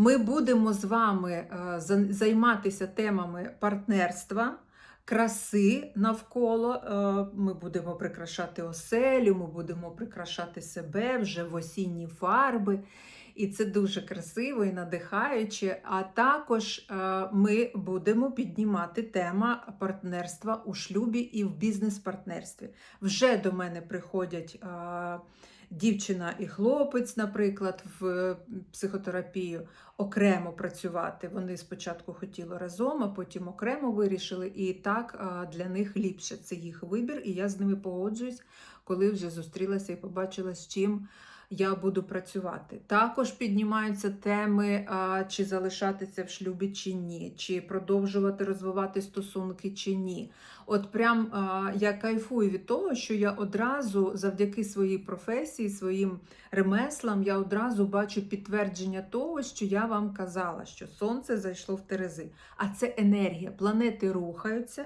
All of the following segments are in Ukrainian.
Ми будемо з вами е, займатися темами партнерства, краси навколо. Е, Ми будемо прикрашати оселю, ми будемо прикрашати себе вже в осінні фарби. І це дуже красиво і надихаюче. А також е, ми будемо піднімати тема партнерства у шлюбі і в бізнес-партнерстві. Вже до мене приходять. Е, Дівчина і хлопець, наприклад, в психотерапію окремо працювати. Вони спочатку хотіли разом, а потім окремо вирішили, і так для них ліпше. Це їх вибір, і я з ними погоджуюсь, коли вже зустрілася і побачила, з чим я буду працювати. Також піднімаються теми, а, чи залишатися в шлюбі чи ні, чи продовжувати розвивати стосунки чи ні. От прям я кайфую від того, що я одразу завдяки своїй професії, своїм ремеслам, я одразу бачу підтвердження того, що я вам казала, що сонце зайшло в Терези. А це енергія. Планети рухаються.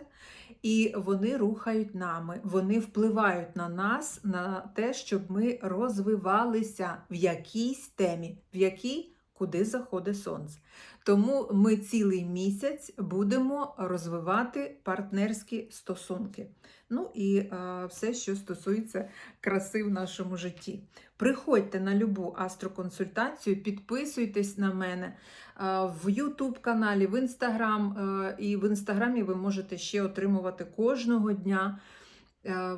І вони рухають нами, вони впливають на нас, на те, щоб ми розвивалися в якійсь темі, в якій куди заходить сонце. Тому ми цілий місяць будемо розвивати партнерські стосунки. Ну і е, все, що стосується краси в нашому житті. Приходьте на любу астроконсультацію, підписуйтесь на мене е, в YouTube каналі, в Instagram. Е, і в інстаграмі ви можете ще отримувати кожного дня.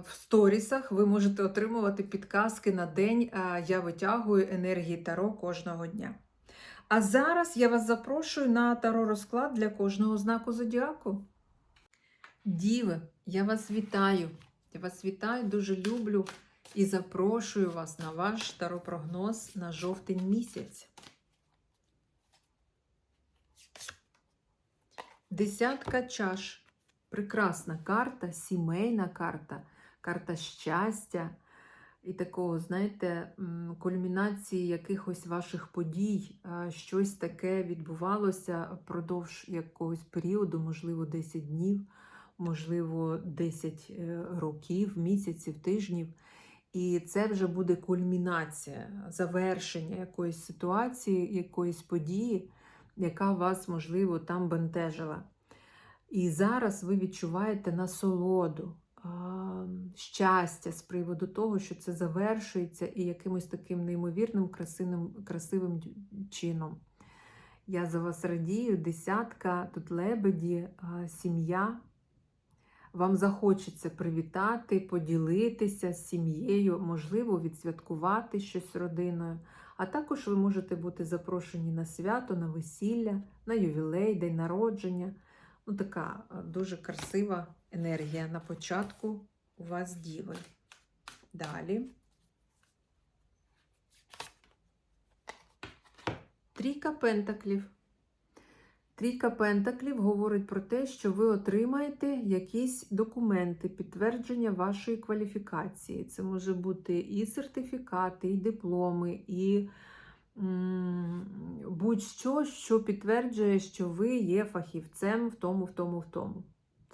В сторісах ви можете отримувати підказки на день. Я витягую енергії Таро кожного дня. А зараз я вас запрошую на таро розклад для кожного знаку зодіаку. Діви, я вас вітаю. Я вас вітаю, дуже люблю і запрошую вас на ваш таропрогноз на жовтень місяць. Десятка чаш. Прекрасна карта, сімейна карта, карта щастя і такого, знаєте, кульмінації якихось ваших подій. Щось таке відбувалося впродовж якогось періоду, можливо, 10 днів, можливо, 10 е, років, місяців, тижнів. І це вже буде кульмінація, завершення якоїсь ситуації, якоїсь події, яка вас, можливо, там бентежила. І зараз ви відчуваєте насолоду, щастя з приводу того, що це завершується і якимось таким неймовірним, красивим, красивим чином. Я за вас радію, десятка, тут лебеді, сім'я. Вам захочеться привітати, поділитися з сім'єю, можливо, відсвяткувати щось родиною. А також ви можете бути запрошені на свято, на весілля, на ювілей, день народження. Ну, така дуже красива енергія на початку у вас діви. Далі. Трійка пентаклів. Трійка пентаклів говорить про те, що ви отримаєте якісь документи, підтвердження вашої кваліфікації. Це може бути і сертифікати, і дипломи, і будь-що, що підтверджує, що ви є фахівцем в тому, в тому, в тому.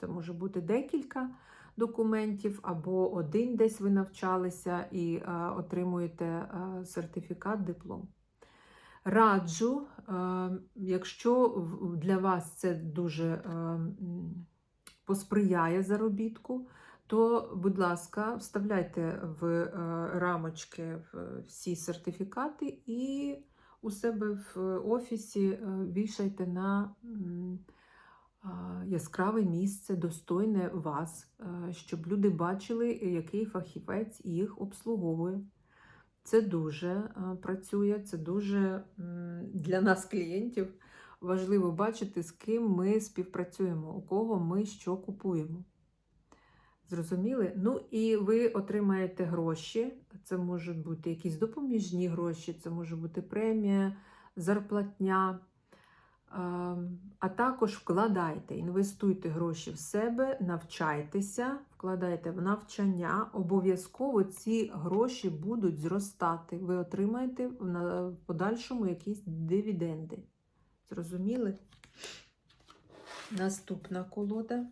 Це може бути декілька документів, або один десь ви навчалися і е, отримуєте е, сертифікат, диплом. Раджу, е, якщо для вас це дуже е, посприяє заробітку, то, будь ласка, вставляйте в е, рамочки всі сертифікати і у себе в офісі е, вішайте на яскраве місце, достойне вас, е, щоб люди бачили, який фахівець їх обслуговує. Це дуже е, працює, це дуже для нас, клієнтів, важливо бачити, з ким ми співпрацюємо, у кого ми що купуємо. Зрозуміли? Ну і ви отримаєте гроші. Це можуть бути якісь допоміжні гроші, це може бути премія, зарплатня. Ем, А також вкладайте, інвестуйте гроші в себе, навчайтеся, вкладайте в навчання. Обов'язково ці гроші будуть зростати. Ви отримаєте в подальшому якісь дивіденди. Зрозуміли? Наступна колода.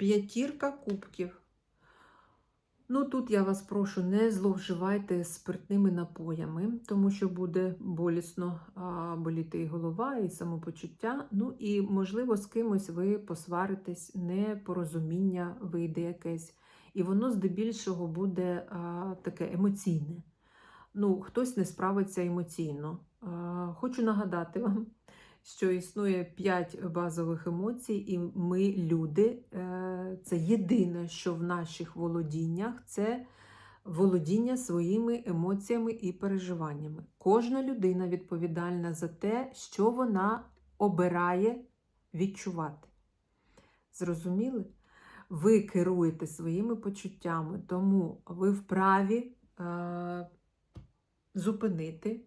П'ятірка кубків. Ну, тут я вас прошу, не зловживайте спиртними напоями, тому що буде болісно а, боліти і голова, і самопочуття. Ну і, можливо, з кимось ви посваритесь, непорозуміння вийде якесь. І воно здебільшого буде а, таке емоційне. Ну, хтось не справиться емоційно. А, хочу нагадати вам, що існує п'ять базових емоцій, і ми, люди, е, це єдине, що в наших володіннях, це володіння своїми емоціями і переживаннями. Кожна людина відповідальна за те, що вона обирає відчувати. Зрозуміли? Ви керуєте своїми почуттями, тому ви вправі е, зупинити.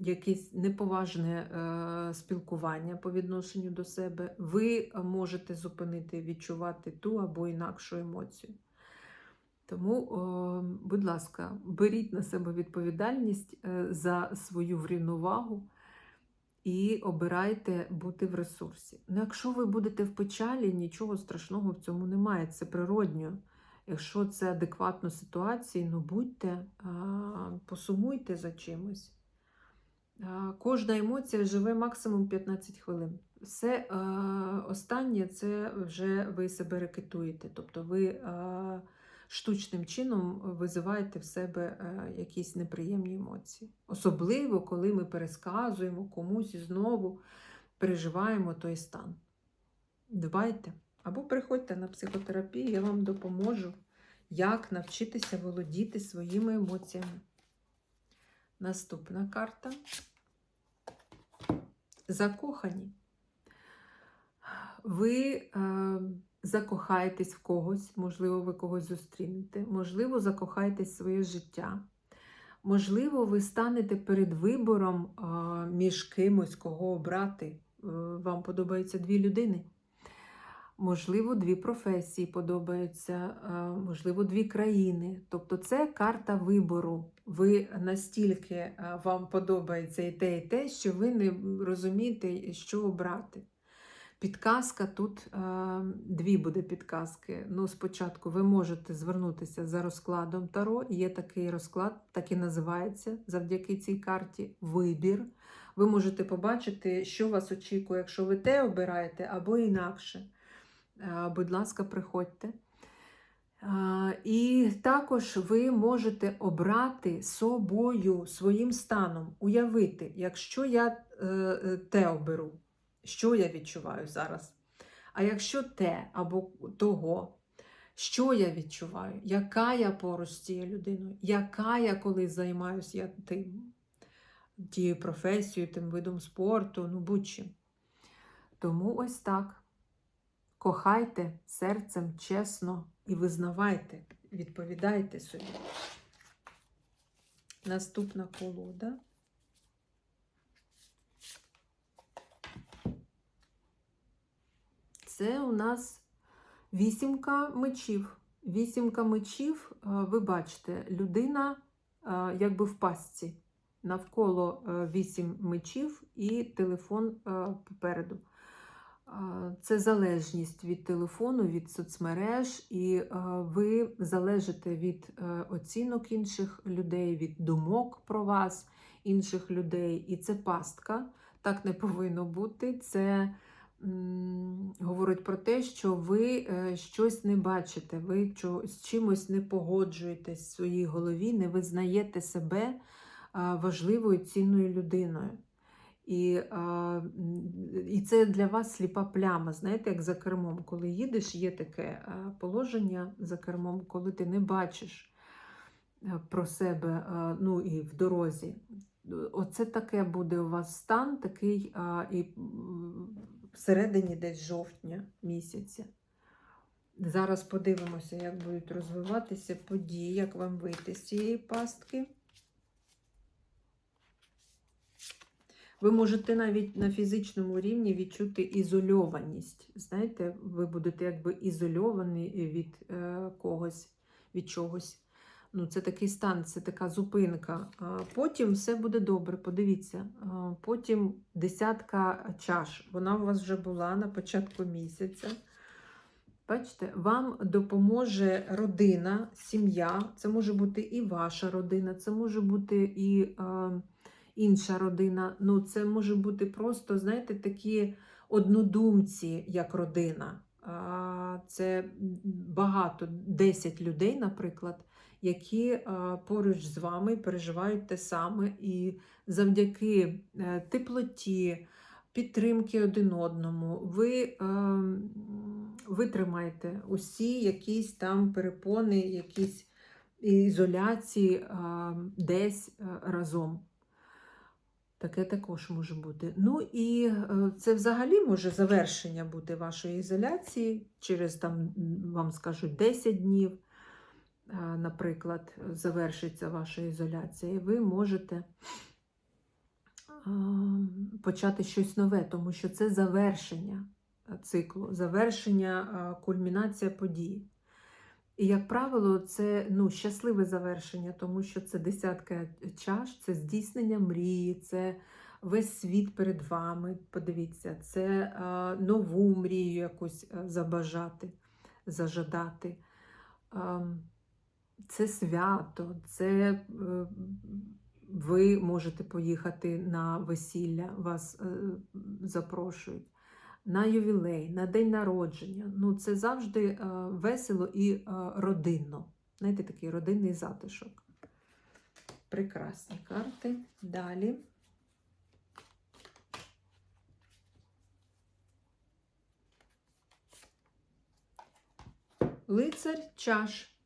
Якесь неповажне е, спілкування по відношенню до себе, ви можете зупинити відчувати ту або інакшу емоцію. Тому, будь ласка, беріть на себе відповідальність е, за свою врівновагу і обирайте бути в ресурсі. Ну, якщо ви будете в печалі, нічого страшного в цьому немає, це природньо. Якщо це адекватно ситуації, ну будьте, посумуйте за чимось. А, Кожна емоція живе максимум 15 хвилин. Все а, останнє це вже ви себе рекетуєте. Тобто ви а, штучним чином визиваєте в себе а, якісь неприємні емоції. Особливо, коли ми пересказуємо комусь і знову переживаємо той стан. Дбайте. Або приходьте на психотерапію, я вам допоможу, як навчитися володіти своїми емоціями. Наступна карта. Закохані. Ви е, закохаєтесь в когось, можливо, ви когось зустрінете, можливо, закохаєтесь в своє життя. Можливо, ви станете перед вибором е, між кимось, кого обрати. Е, вам подобаються дві людини. Можливо, дві професії подобаються, можливо, дві країни. Тобто це карта вибору. Ви настільки вам подобається і те, і те, що ви не розумієте, що обрати. Підказка тут дві буде підказки. Ну, спочатку ви можете звернутися за розкладом Таро. Є такий розклад, так і називається завдяки цій карті вибір. Ви можете побачити, що вас очікує, якщо ви те обираєте, або інакше. Е, Будь ласка, приходьте. Е, І також ви можете обрати собою, своїм станом, уявити, якщо я е, те оберу, що я відчуваю зараз. А якщо те або того, що я відчуваю, яка я поруч з цією людиною, яка я коли займаюся я тим, тією професією, тим видом спорту, ну будь-чим. Тому ось так. Кохайте серцем чесно і визнавайте, відповідайте собі. Наступна колода. Це у нас вісімка мечів. Вісімка мечів, е, ви бачите, людина е, якби в пастці. Навколо е, вісім мечів і телефон попереду. Це залежність від телефону, від соцмереж, і ви залежите від оцінок інших людей, від думок про вас, інших людей. І це пастка. Так не повинно бути. Це говорить про те, що ви е, щось не бачите, ви з чимось не погоджуєтесь в своїй голові, не визнаєте себе важливою цінною людиною. І а, і це для вас сліпа пляма, знаєте, як за кермом. Коли їдеш, є таке положення за кермом, коли ти не бачиш про себе ну і в дорозі. Оце таке буде у вас стан, такий а, і всередині десь жовтня місяця. Зараз подивимося, як будуть розвиватися події, як вам вийти з цієї пастки. Ви можете навіть на фізичному рівні відчути ізольованість. Знаєте, ви будете якби ізольовані від е, когось, від чогось. Ну, Це такий стан, це така зупинка. Потім все буде добре, подивіться. Потім десятка чаш. Вона у вас вже була на початку місяця. Бачите, вам допоможе родина, сім'я. Це може бути і ваша родина, це може бути і. Е, інша родина. Ну, це може бути просто, знаєте, такі однодумці, як родина. Це багато, 10 людей, наприклад, які поруч з вами переживають те саме, і завдяки е, теплоті, підтримки один одному, ви е, витримаєте усі якісь там перепони, якісь ізоляції десь е, разом. Таке також може бути. Ну і е, це взагалі може завершення бути вашої ізоляції через там, вам скажуть, 10 днів, е, наприклад, завершиться ваша ізоляція, і ви можете почати щось нове, тому що це завершення циклу, завершення, е, кульмінація подій. І, як правило, це ну, щасливе завершення, тому що це десятка чаш, це здійснення мрії, це весь світ перед вами. Подивіться, це нову мрію якусь е, забажати, зажадати. Це свято, це е, ви можете поїхати на весілля, вас е, запрошують, на ювілей, на день народження. Ну, це завжди е, весело і е, родинно. Знаєте, такий родинний затишок. Прекрасні карти. Далі. Лицар чаш.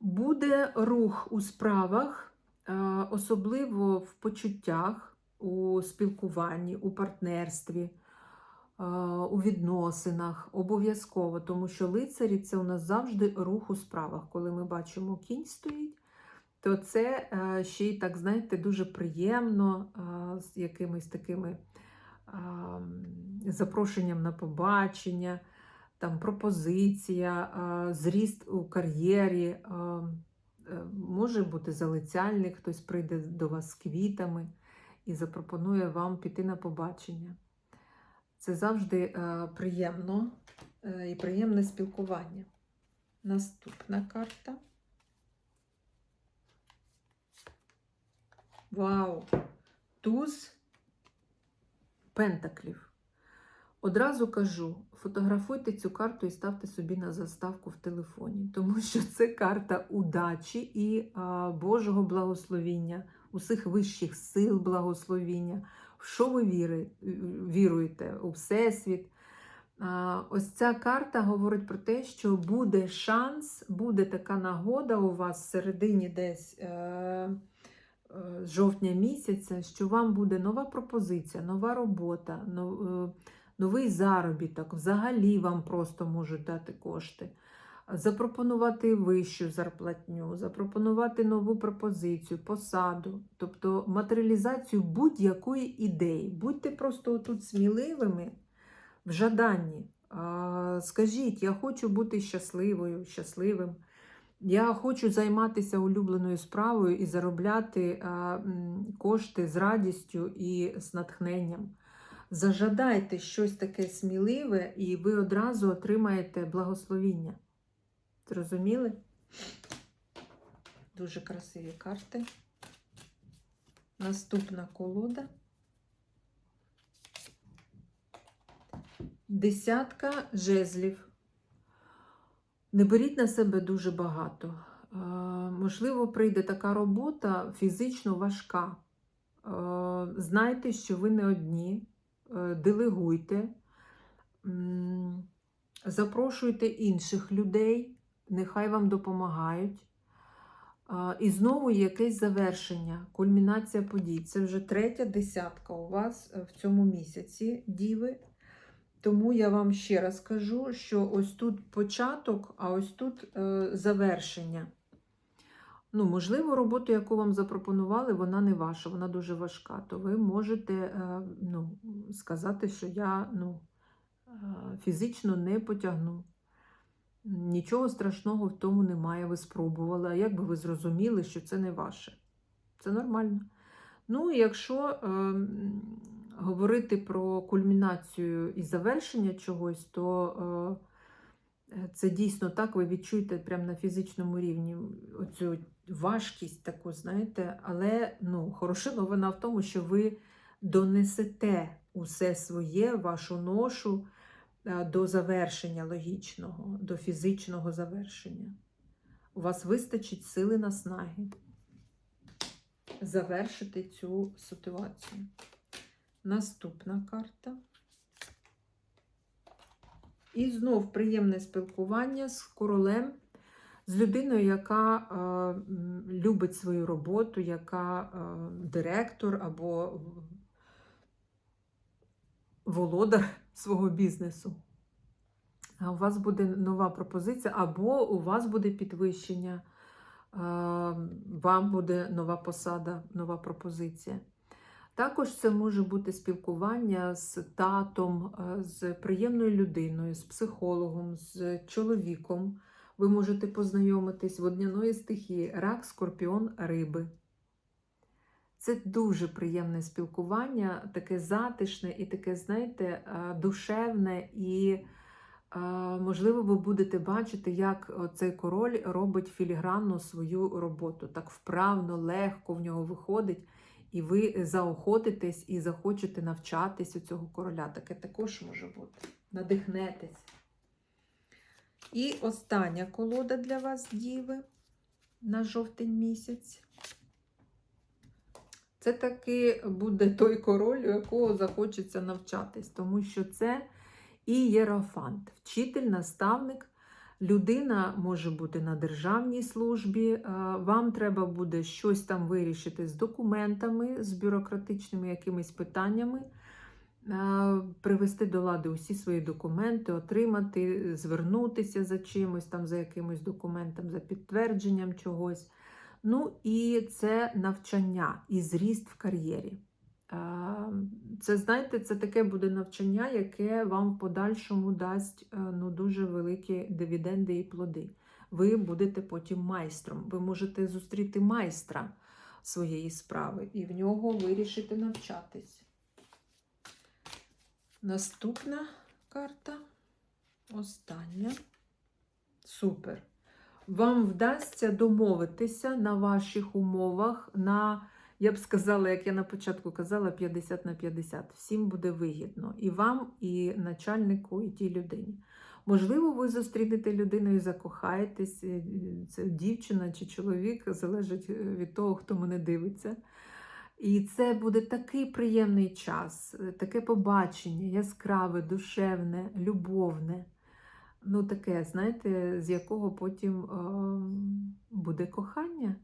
Буде рух у справах, е, особливо в почуттях, у спілкуванні, у партнерстві, у відносинах. Обов'язково, тому що лицарі це у нас завжди рух у справах. Коли ми бачимо кінь стоїть, то це е, ще й так, знаєте, дуже приємно з якимись такими запрошенням на побачення там пропозиція, зріст у кар'єрі, е, може бути залицяльник, хтось прийде до вас з квітами і запропонує вам піти на побачення. Це завжди е, приємно е, і приємне спілкування. Наступна карта. Вау! Туз пентаклів. Одразу кажу, фотографуйте цю карту і ставте собі на заставку в телефоні, тому що це карта удачі і а, Божого благословіння, усіх вищих сил благословіння. Що ви віруєте? У Всесвіт. Ось ця карта говорить про те, що буде шанс, буде така нагода у вас в середині десь. Е, е Жовтня місяця, що вам буде нова пропозиція, нова робота, е, новий заробіток, взагалі вам просто можуть дати кошти, запропонувати вищу зарплатню, запропонувати нову пропозицію, посаду, тобто матеріалізацію будь-якої ідеї. Будьте просто тут сміливими в жаданні. Скажіть, я хочу бути щасливою, щасливим. Я хочу займатися улюбленою справою і заробляти кошти з радістю і з натхненням. Зажадайте щось таке сміливе, і ви одразу отримаєте благословіння. Зрозуміли? Дуже красиві карти. Наступна колода. Десятка жезлів. Не беріть на себе дуже багато. Можливо, прийде така робота фізично важка. Знайте, що ви не одні. Е, делегуйте, запрошуйте інших людей, нехай вам допомагають. І знову якесь завершення, кульмінація подій. Це вже третя десятка у вас е, в цьому місяці, діви. Тому я вам ще раз кажу, що ось тут початок, а ось тут е, завершення. Ну, Можливо, роботу, яку вам запропонували, вона не ваша, вона дуже важка. То ви можете е, ну, сказати, що я ну, фізично не потягну. Нічого страшного в тому немає, ви спробували. А як би ви зрозуміли, що це не ваше? Це нормально. Ну, якщо е, говорити про кульмінацію і завершення чогось, то е, це дійсно так, ви відчуєте прямо на фізичному рівні оцю важкість таку, знаєте, але ну, хороша новина в тому, що ви донесете усе своє, вашу ношу е, до завершення логічного, до фізичного завершення. У вас вистачить сили наснаги завершити цю ситуацію. Наступна карта. І знов приємне спілкування з королем з людиною, яка е, любить свою роботу, яка е, директор або володар свого бізнесу. А у вас буде нова пропозиція, або у вас буде підвищення, е, вам буде нова посада, нова пропозиція. Також це може бути спілкування з татом, е, з приємною людиною, з психологом, з чоловіком. Ви можете познайомитись водняної стихії, рак, скорпіон, риби. Це дуже приємне спілкування, таке затишне і таке, знаєте, е, душевне, і, е, можливо, ви будете бачити, як цей король робить філігранну свою роботу. Так вправно, легко в нього виходить, і ви заохотитесь і захочете навчатись у цього короля. Таке також може бути. Надихнетесь. І остання колода для вас, діви, на жовтень місяць. Це таки буде той король, у якого захочеться навчатись, тому що це і єрофант, вчитель, наставник. Людина може бути на державній службі, е, вам треба буде щось там вирішити з документами, з бюрократичними якимись питаннями, е, привести до лади усі свої документи, отримати, звернутися за чимось, там, за якимось документом, за підтвердженням чогось. Ну і це навчання і зріст в кар'єрі. Е, Це, знаєте, це таке буде навчання, яке вам в подальшому дасть е, ну, дуже великі дивіденди і плоди. Ви будете потім майстром. Ви можете зустріти майстра своєї справи і в нього вирішити навчатись. Наступна карта. Остання. Супер вам вдасться домовитися на ваших умовах, на, я б сказала, як я на початку казала, 50 на 50. Всім буде вигідно. І вам, і начальнику, і тій людині. Можливо, ви зустрінете людину і закохаєтесь, це дівчина чи чоловік, залежить е, від того, хто мене дивиться. І це буде такий приємний час, е, таке побачення, яскраве, душевне, любовне ну таке, знаєте, з якого потім е, буде кохання.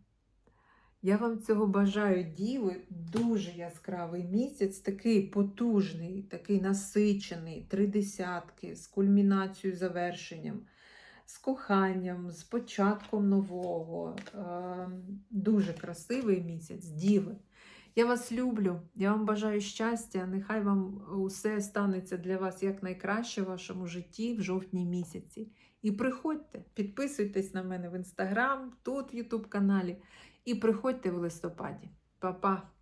Я вам цього бажаю, діви, дуже яскравий місяць, такий потужний, такий насичений, три десятки, з кульмінацією, завершенням, з коханням, з початком нового. Е, дуже красивий місяць, діви. Я вас люблю, я вам бажаю щастя. Нехай вам усе станеться для вас якнайкраще в вашому житті в жовтні місяці. І приходьте, підписуйтесь на мене в інстаграм, тут в Ютуб каналі. І приходьте в листопаді. Па-па!